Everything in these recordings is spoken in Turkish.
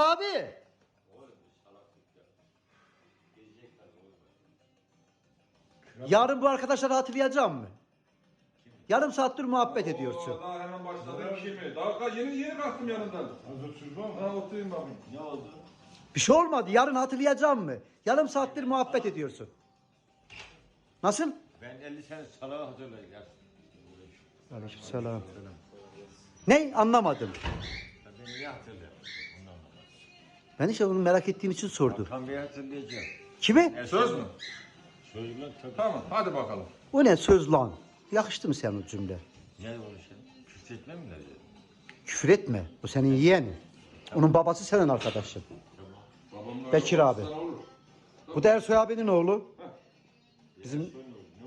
Ünal abi. Yarın bu arkadaşları hatırlayacağım mı? Yarım saattir muhabbet ediyorsun. Daha hemen başladım kimi? Daha yeni yeni kalktım yanından. Hazır sürme mi? Ha oturayım bakayım. Ne oldu? Bir şey olmadı. Yarın hatırlayacağım mı? Yarım saattir muhabbet ediyorsun. Nasıl? Ben 50 sene salağı hatırlayayım. ya. Aleykümselam. Ne? Anlamadım. Ben beni niye hatırlıyorum? Ben işte onu merak ettiğim için sordum. Hakan Bey'i hatırlayacağım. Kimi? Söz mü? Söz lan tabii. Tamam hadi bakalım. O ne söz lan? Yakıştı mı senin o cümle? Ne konuşalım? Küfretme mi dedi? Küfür etme. O senin yeğenin. Onun babası senin arkadaşın. Babamla Bekir abi. Olur. Bu da Ersoy abinin oğlu. Bizim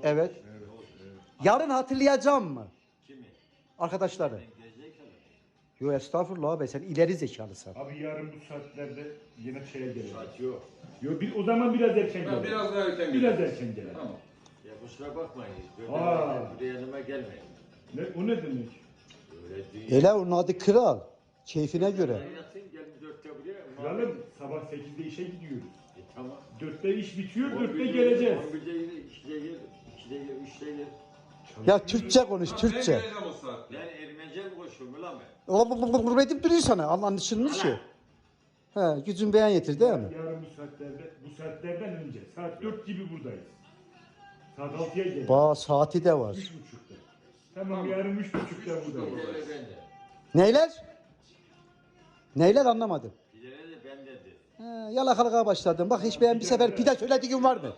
evet. Yarın hatırlayacağım mı? Kimi? Arkadaşları. Yo estağfurullah abi sen ileri zekalısın. Abi yarın bu saatlerde yine şeye gelir. Saat yok. Yo, bir, o zaman biraz erken gelir. biraz daha erken Biraz gelir. erken gelir. Tamam. Ya kusura bakmayın. Böyle Aa. buraya yanıma gelmeyin. Ne, o ne demek? Öyle değil. Ele onun adı kral. Keyfine göre. Ben yatayım gelin dörtte buraya. Kralım sabah 8'de işe gidiyoruz. E tamam. 4'te iş bitiyor, 4'te 11'de geleceğiz. 11'de gelir, 2'de gelir, 2'de gelir, 3'de gelir. Ya Türkçe konuş Türkçe. geleceğim o saatte. Ben Ermenice mi konuşuyorum lan ben? Lop edip duruyor sana. Allah anlaşılmış ki. He, gücün beyan yetir değil mi? Yarın bu saatlerde, bu saatlerden önce. Saat 4 gibi buradayız. Saat 6'ya gelir. Ba saati de var. 3.30'da. Tamam, yarın 3.30'da buradayız. Neyler? Neyler anlamadım. Bir de de bendedir. He, yalakalığa başladım. Bak hiç beğen bir sefer pide söylediğin var mı?